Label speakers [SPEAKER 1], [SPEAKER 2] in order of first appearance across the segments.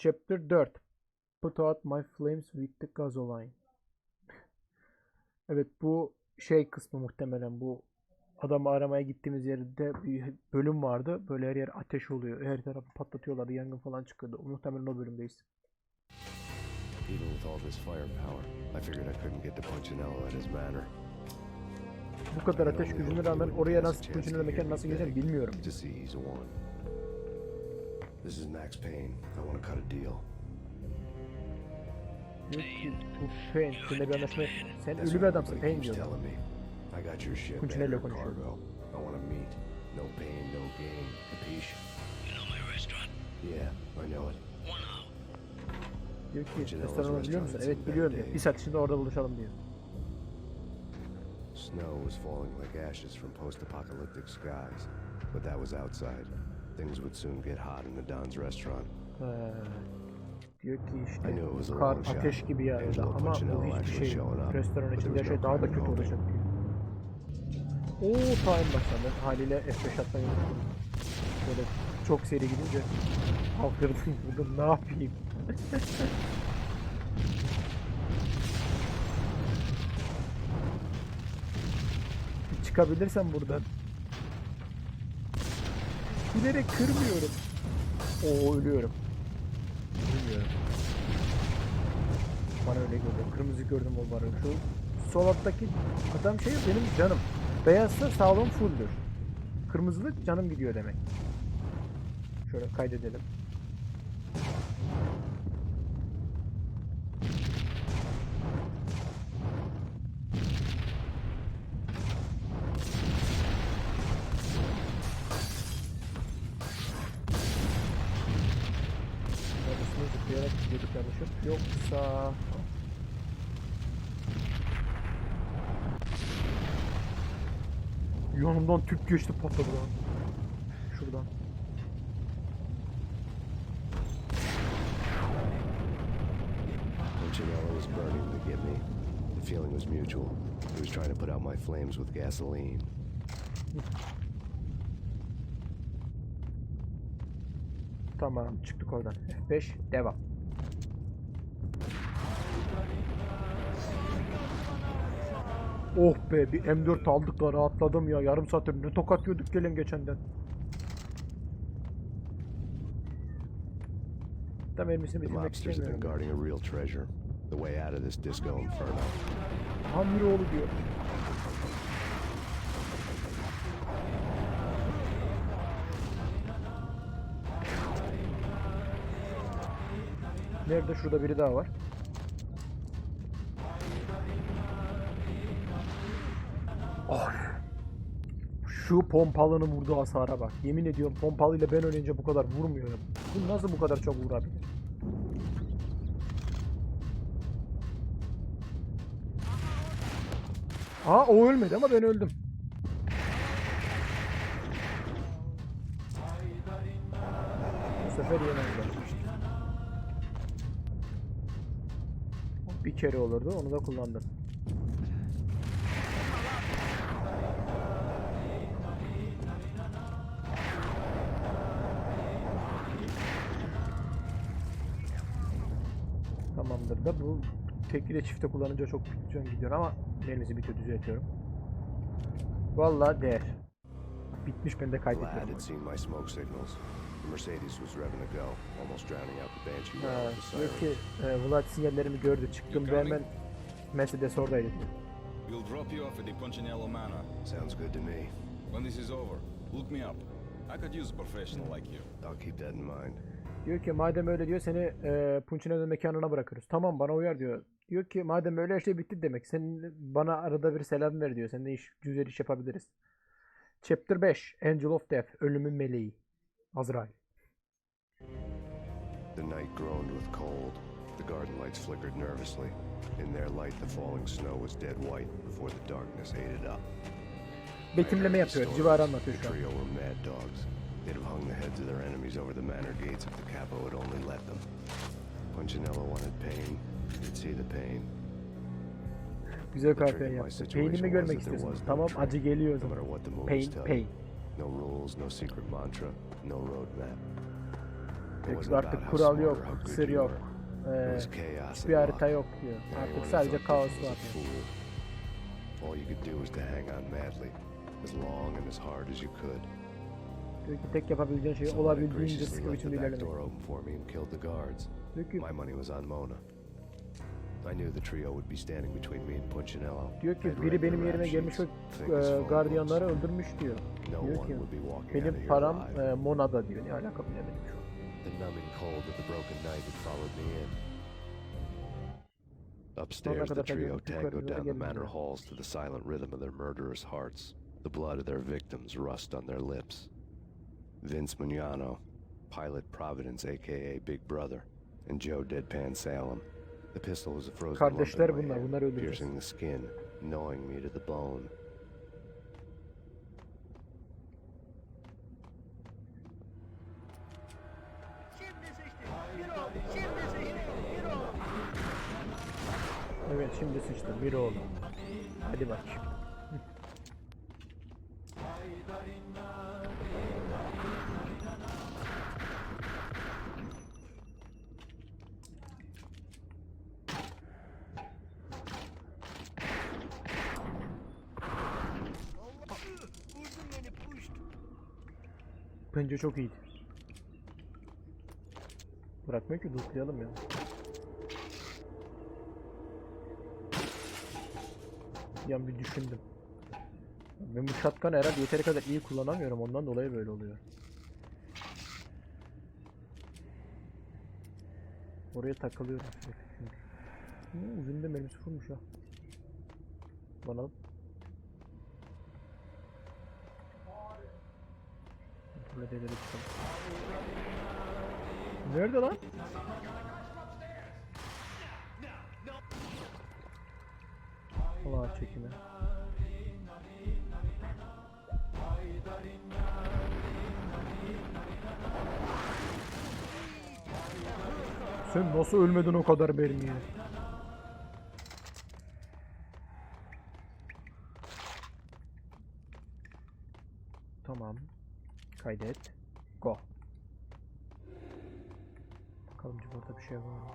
[SPEAKER 1] Chapter 4 Put out my flames with the gasoline. Evet bu şey kısmı muhtemelen bu adamı aramaya gittiğimiz yerde bir bölüm vardı. Böyle her yer ateş oluyor. Her tarafı patlatıyorlardı. Yangın falan çıkıyordu. Muhtemelen o bölümdeyiz.
[SPEAKER 2] Even with all this firepower, I figured I couldn't get to Punchinello at his manor.
[SPEAKER 1] Bu kadar ateş gücüne rağmen oraya nasıl Punchinello mekan nasıl geleceğim bilmiyorum.
[SPEAKER 2] This is Max Payne. I want to cut a deal.
[SPEAKER 1] Diyor ki bu Payne seninle bir anlaşma yap- Sen
[SPEAKER 2] That's
[SPEAKER 1] ölü bir
[SPEAKER 2] what
[SPEAKER 1] adamsın
[SPEAKER 2] everybody
[SPEAKER 1] Payne diyor.
[SPEAKER 2] telling me. I got your ship and your cargo. I want to meet. No pain, no gain. Capiche?
[SPEAKER 3] You know my restaurant?
[SPEAKER 2] Yeah, I know it.
[SPEAKER 3] One hour.
[SPEAKER 1] Diyor ki
[SPEAKER 2] Punchinello's
[SPEAKER 1] restoranı biliyor musun?
[SPEAKER 2] restaurant
[SPEAKER 1] Evet
[SPEAKER 2] in
[SPEAKER 1] biliyorum diyor.
[SPEAKER 2] Bad
[SPEAKER 1] Bir saat içinde orada buluşalım diyor.
[SPEAKER 2] Snow was falling like ashes from post-apocalyptic skies, but that was outside. Things would soon get hot in the Don's restaurant.
[SPEAKER 1] Ee, diyor ki işte
[SPEAKER 2] I knew it was a
[SPEAKER 1] kar
[SPEAKER 2] long shot.
[SPEAKER 1] ateş gibi yağıyordu
[SPEAKER 2] Angelo
[SPEAKER 1] ama bu hiçbir şey
[SPEAKER 2] showing up,
[SPEAKER 1] restoran
[SPEAKER 2] but
[SPEAKER 1] içinde
[SPEAKER 2] there
[SPEAKER 1] her
[SPEAKER 2] was
[SPEAKER 1] şey daha da kötü olacak diyor. Oo time başladı. Haliyle F5 atmayı unuttum. Böyle çok seri gidince kaldırdım vurdum ne yapayım. Çıkabilirsem buradan. Bilerek kırmıyorum. Oo ölüyorum. Bilmiyorum. Bana öyle geliyor. Kırmızı gördüm o bana. Şu sol alttaki adam şey benim canım. Beyazsa sağlığım fulldür. Kırmızılık canım gidiyor demek. Şöyle kaydedelim. Yanımdan tüp geçti patladı lan. Şuradan.
[SPEAKER 2] Punchinello was burning to get me. The feeling was mutual. He was trying to put out my flames with gasoline.
[SPEAKER 1] Tamam çıktık oradan. F5 devam. Oh be bir M4 aldık da rahatladım ya. Yarım saattir ne tokat yiyorduk gelin geçenden. Tam elbisini
[SPEAKER 2] The
[SPEAKER 1] bitirmek
[SPEAKER 2] mobsters have been
[SPEAKER 1] istemiyorum.
[SPEAKER 2] guarding a real treasure. The way out of this disco inferno.
[SPEAKER 1] Hamiroğlu diyor. Nerede? Şurada biri daha var. Şu pompalının vurduğu hasara bak. Yemin ediyorum pompalıyla ben ölünce bu kadar vurmuyor. Bu nasıl bu kadar çok vurabilir? Aa o ölmedi ama ben öldüm. Bu sefer yemezler. Bir kere olurdu onu da kullandım. Tamamdır da bu tekli de çifte kullanınca çok can gidiyor ama mermisi bitiyor düzeltiyorum. Vallahi değer. Bitmiş ben de.
[SPEAKER 2] The Mercedes was revving to go, almost drowning out the Banshee
[SPEAKER 1] Ha,
[SPEAKER 2] yell of the
[SPEAKER 1] diyor
[SPEAKER 2] siren.
[SPEAKER 1] ki e, Vlad sinyallerimi gördü çıktım ve hemen Mercedes oradaydı.
[SPEAKER 4] We'll drop you off at the Punchinello Manor.
[SPEAKER 2] Sounds good to me.
[SPEAKER 4] When this is over, look me up. I could use a professional like you.
[SPEAKER 2] I'll keep that in mind.
[SPEAKER 1] Diyor ki madem öyle diyor seni e, Punchinello mekanına bırakırız. Tamam bana uyar diyor. Diyor ki madem öyle her şey bitti demek. Sen bana arada bir selam ver diyor. Seninle iş, güzel iş yapabiliriz. Chapter 5 Angel of Death Ölümün Meleği Azrail
[SPEAKER 2] The night groaned with cold. The garden lights flickered nervously. In their light, the falling snow was dead white before the darkness ate it up.
[SPEAKER 1] Betimleme yapıyor. Civarı anlatıyor şu an.
[SPEAKER 2] They'd have hung the heads of their enemies over the manor gates if the capo had only let them. Punchinello wanted pain. He'd see the pain.
[SPEAKER 1] Güzel kahve yaptı.
[SPEAKER 2] was
[SPEAKER 1] görmek
[SPEAKER 2] that there
[SPEAKER 1] istiyorsun.
[SPEAKER 2] was no
[SPEAKER 1] Tamam acı geliyor o zaman. Pain, pain.
[SPEAKER 2] No rules, no secret mantra, no roadmap. It
[SPEAKER 1] Artık, kural yok, sır yok. Ee, hiçbir harita yok diyor. Artık sadece kaos var.
[SPEAKER 2] All you could do was to hang on madly, as long and as hard as you could.
[SPEAKER 1] Diyor ki tek yapabileceğin şey
[SPEAKER 2] Somebody
[SPEAKER 1] olabildiğince
[SPEAKER 2] graciously
[SPEAKER 1] sıkı
[SPEAKER 2] left the
[SPEAKER 1] biçimde
[SPEAKER 2] back
[SPEAKER 1] ilerlemek.
[SPEAKER 2] door open for me and killed the guards.
[SPEAKER 1] Diyor ki,
[SPEAKER 2] My money was on Mona. I knew the trio would be standing between me and Punchinello.
[SPEAKER 1] diyor ki
[SPEAKER 2] I'd
[SPEAKER 1] biri
[SPEAKER 2] read
[SPEAKER 1] benim
[SPEAKER 2] their
[SPEAKER 1] yerime
[SPEAKER 2] rap
[SPEAKER 1] gelmiş ve
[SPEAKER 2] sheets, thick as
[SPEAKER 1] e,
[SPEAKER 2] phone
[SPEAKER 1] gardiyanları
[SPEAKER 2] books.
[SPEAKER 1] öldürmüş diyor.
[SPEAKER 2] No
[SPEAKER 1] Diyor
[SPEAKER 2] one
[SPEAKER 1] ki
[SPEAKER 2] would be walking out of
[SPEAKER 1] benim
[SPEAKER 2] here
[SPEAKER 1] param
[SPEAKER 2] alive.
[SPEAKER 1] e, Mona'da diyor. Ne alaka bilemedim şu an.
[SPEAKER 2] The numbing cold of the broken night had followed me in. Upstairs, the trio tangoed down the manor halls to the silent rhythm of their murderous hearts. The blood of their victims rust on their lips. Vince Mugnano, Pilot Providence, aka Big Brother, and Joe Deadpan Salem. The pistol was a frozen lump
[SPEAKER 1] Kardeşler
[SPEAKER 2] in my
[SPEAKER 1] bunlar,
[SPEAKER 2] hand,
[SPEAKER 1] bunları öldüreceğiz.
[SPEAKER 2] piercing the skin, gnawing me to the bone.
[SPEAKER 1] Evet şimdi sıçtı. Bir oldu. Hadi bak. Bence çok iyiydi. Bırakmıyor ki lootlayalım ya. An bir düşündüm. Ben bu shotgun'ı herhalde yeteri kadar iyi kullanamıyorum ondan dolayı böyle oluyor. Oraya takılıyorum sürekli uzun mermisi fullmuş ha. Bana Kontrol edelim çıkalım. Nerede lan? Allah çekimi. Sen nasıl ölmedin o kadar mermiye? Tamam. Kaydet. Go. Bakalım burada bir şey var mı?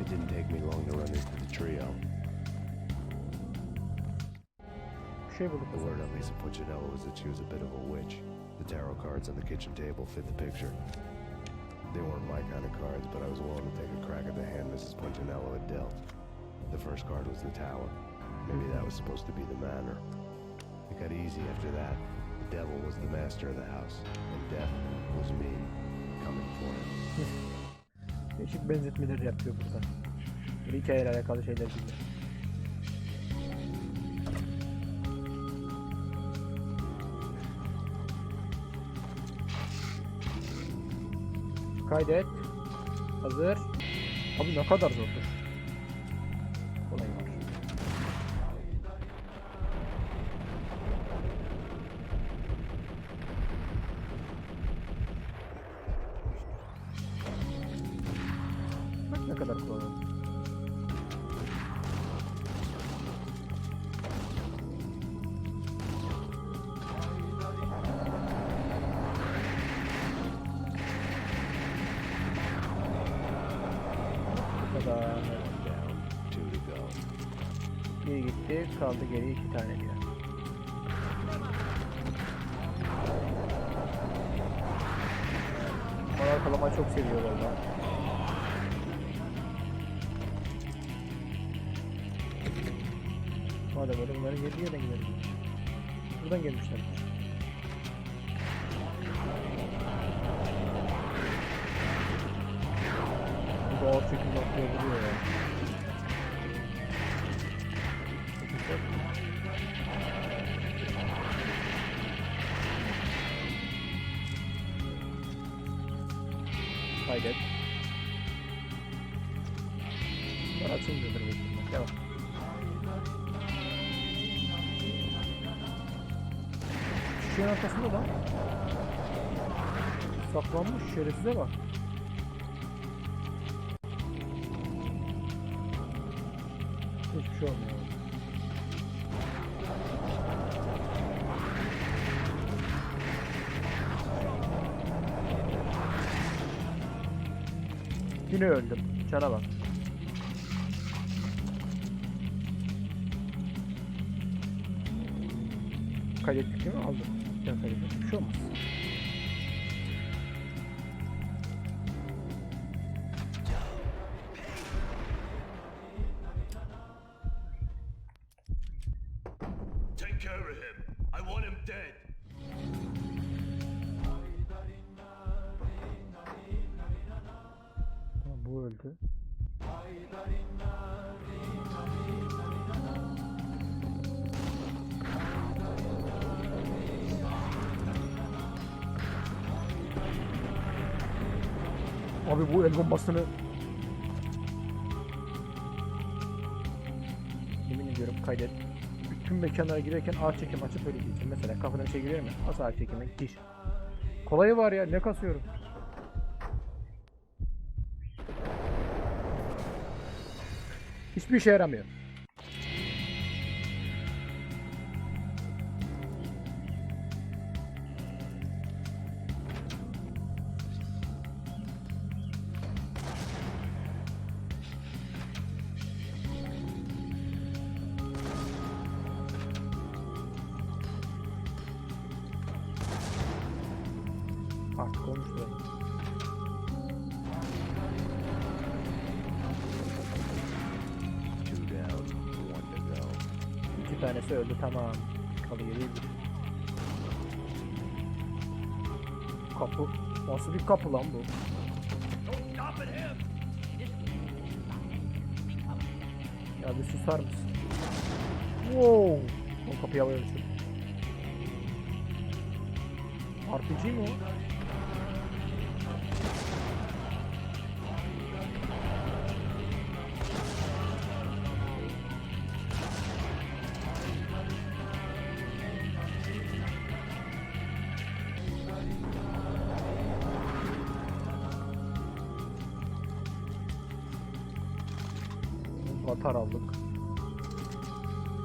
[SPEAKER 2] It didn't take me long to run into the trio.
[SPEAKER 1] Bir şey bulduk.
[SPEAKER 2] The word on Lisa Puccinello was that she was a bit of a witch. The tarot cards on the kitchen table fit the picture. They weren't my kind of cards, but I was willing to take a crack at the hand Mrs. Puccinello had dealt. The first card was the tower. Maybe that was supposed to be the manor. It got easy after that. The devil was the master of the house, and death was me coming for him.
[SPEAKER 1] Değişik benzetmeler yapıyor burada. Bir hikayeyle alakalı şeyler biliyor. Kaydet. Hazır. Abi ne kadar zordur. Kadar. Bir gitti, kaldı geri iki tane diyor. Bana kalamayı çok seviyorlar lan. Madem öyle bunların geldiği yerden gidelim. Buradan gelmişler. arkasında da saklanmış şerefsize bak. Hiçbir şey olmuyor. Yine öldüm. Çara bak. Kaydettik değil mi? Aldım. Ben kaydettim. Bir şey olmaz.
[SPEAKER 3] Take care
[SPEAKER 1] Abi bu el bombasını Yemin ediyorum kaydet. Bütün mekanlara girerken ağ çekim açıp öyle geçin. Mesela kafadan şey giriyor mu? As ağ çekime gir. Kolayı var ya ne kasıyorum. Hiçbir işe yaramıyor. Artık olmuştur.
[SPEAKER 2] Two down, one to go.
[SPEAKER 1] İki tanesi öldü tamam. Kalıyor bir. Kapı. Nasıl bir kapı lan bu? Ya bir susar mısın? Wow. O kapıyı havaya uçurdu. RPG mi o? Atar aldık.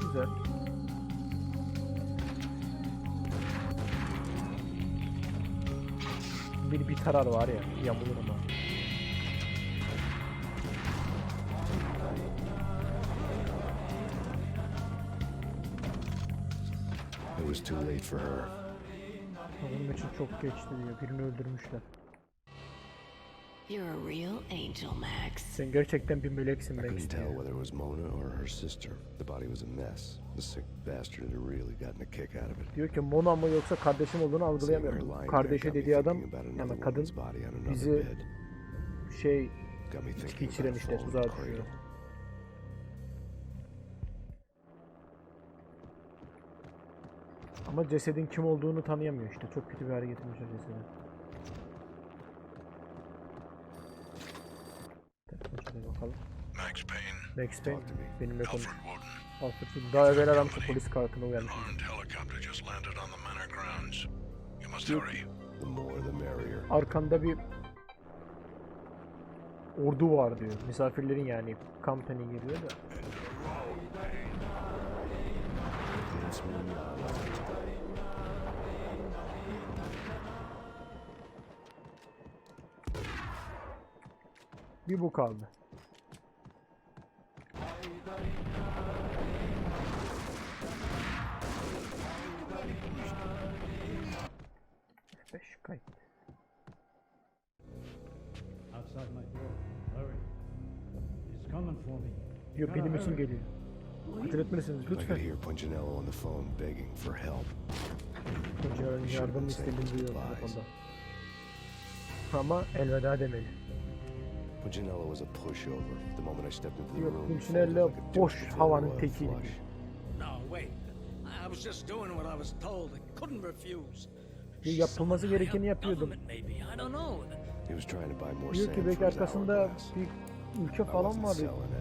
[SPEAKER 1] Güzel. Bir bir tarar var ya yamulur ama.
[SPEAKER 2] It was too late for her.
[SPEAKER 1] Onun için çok geçti diyor. Birini öldürmüşler.
[SPEAKER 5] You're a real angel, Max.
[SPEAKER 1] Sen gerçekten bir meleksin
[SPEAKER 2] I couldn't
[SPEAKER 1] Max
[SPEAKER 2] tell whether it was Mona or her sister. The body was a mess. The sick bastard had really gotten a kick out of it.
[SPEAKER 1] Diyor ki Mona mı yoksa kardeşim olduğunu algılayamıyorum. Kardeşi dediği adam yani kadın bizi şey içki içiren işte tuzağa düşüyor. Ama cesedin kim olduğunu tanıyamıyor işte. Çok kötü bir hale getirmişler cesedi.
[SPEAKER 3] Max Payne,
[SPEAKER 1] Max Payne
[SPEAKER 2] Talk to me.
[SPEAKER 1] benimle konuş.
[SPEAKER 3] Alfred Woden.
[SPEAKER 1] Alfred daha evvel adam şu polis kartına uyanmış.
[SPEAKER 3] Armed helicopter just landed on the manor grounds. You must hurry.
[SPEAKER 2] The more the merrier.
[SPEAKER 1] Arkanda bir ordu var diyor. Misafirlerin yani company geliyor da. Bir bu kaldı.
[SPEAKER 6] He's coming for me.
[SPEAKER 1] Diyor benim için geliyor. Acele
[SPEAKER 2] could
[SPEAKER 1] lütfen.
[SPEAKER 2] hear Punchinello on the phone begging for help.
[SPEAKER 1] Hoca'nın yardım istediğini duyuyor telefonda. Ama elveda demeli.
[SPEAKER 2] Punchinello was a pushover. The moment I stepped into the room,
[SPEAKER 1] Punchinello boş havanın tekiydi.
[SPEAKER 7] No, wait. I was just doing what I was told. I couldn't refuse.
[SPEAKER 1] Yapılması gerekeni yapıyordum.
[SPEAKER 7] Government maybe, I don't know.
[SPEAKER 2] He was trying to buy more
[SPEAKER 1] Diyor ki belki arkasında bir ülke falan var,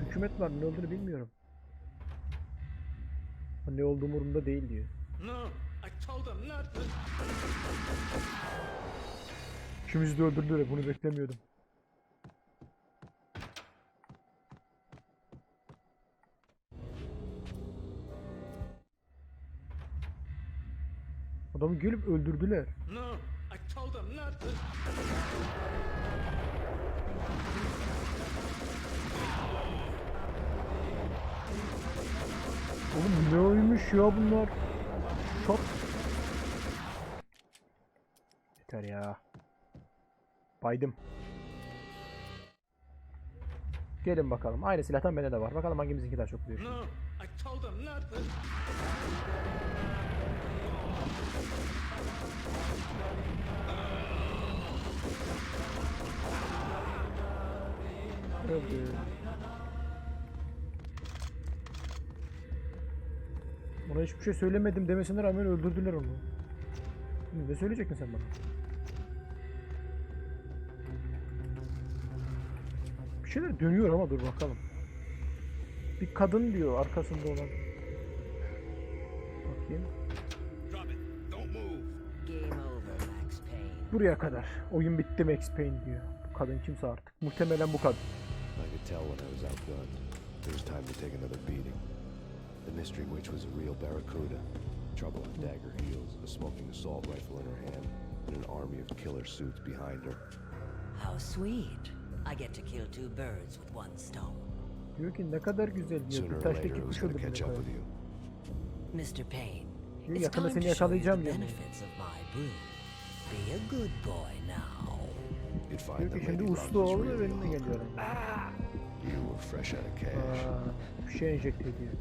[SPEAKER 1] hükümet var. Ne olduğunu bilmiyorum. Ne olduğu umurumda değil diyor. İkimizi de öldürdüler. Bunu beklemiyordum. Adamı gelip öldürdüler.
[SPEAKER 7] No, I told him not to.
[SPEAKER 1] Oğlum ne oymuş ya bunlar? Çok. Yeter ya. Baydım. Gelin bakalım. Aynı silahtan bende de var. Bakalım hangimizinki daha çok vuruyor.
[SPEAKER 7] No.
[SPEAKER 1] Öldü. Ona hiçbir şey söylemedim demesine rağmen öldürdüler onu. Ne söyleyecektin sen bana? Bir şeyler dönüyor ama dur bakalım. Bir kadın diyor arkasında olan. Bakayım. Buraya kadar. Oyun bitti Max Payne diyor. Bu kadın kimse artık. Muhtemelen bu kadın.
[SPEAKER 2] I could tell when I was outgunned. It was time to take another beating. The mystery witch was a real barracuda. Trouble with dagger heels, a smoking assault rifle in her hand, and an army of killer suits behind her.
[SPEAKER 5] How sweet. I get to kill two birds with one stone.
[SPEAKER 1] Diyor ki ne kadar güzel diyor.
[SPEAKER 2] Sooner
[SPEAKER 1] Bir
[SPEAKER 2] or
[SPEAKER 1] taştaki
[SPEAKER 2] later, it was going to
[SPEAKER 1] öldürdüm.
[SPEAKER 2] catch up with you.
[SPEAKER 5] Mr. Payne,
[SPEAKER 1] Diyor,
[SPEAKER 5] it's
[SPEAKER 1] yakında
[SPEAKER 5] time
[SPEAKER 1] seni
[SPEAKER 5] to show you the
[SPEAKER 1] yakalayacağım diyor.
[SPEAKER 5] benefits of my brew. Be a good boy now.
[SPEAKER 2] You'd find
[SPEAKER 1] Diyor
[SPEAKER 2] that
[SPEAKER 1] ki şimdi
[SPEAKER 2] Lady
[SPEAKER 1] uslu
[SPEAKER 2] Luck was
[SPEAKER 1] ol
[SPEAKER 2] really
[SPEAKER 1] ve
[SPEAKER 2] a
[SPEAKER 1] benimle
[SPEAKER 2] hooker.
[SPEAKER 1] geliyorum.
[SPEAKER 2] You were fresh out of cash.
[SPEAKER 1] Aa, bir şey enjekte ediyor.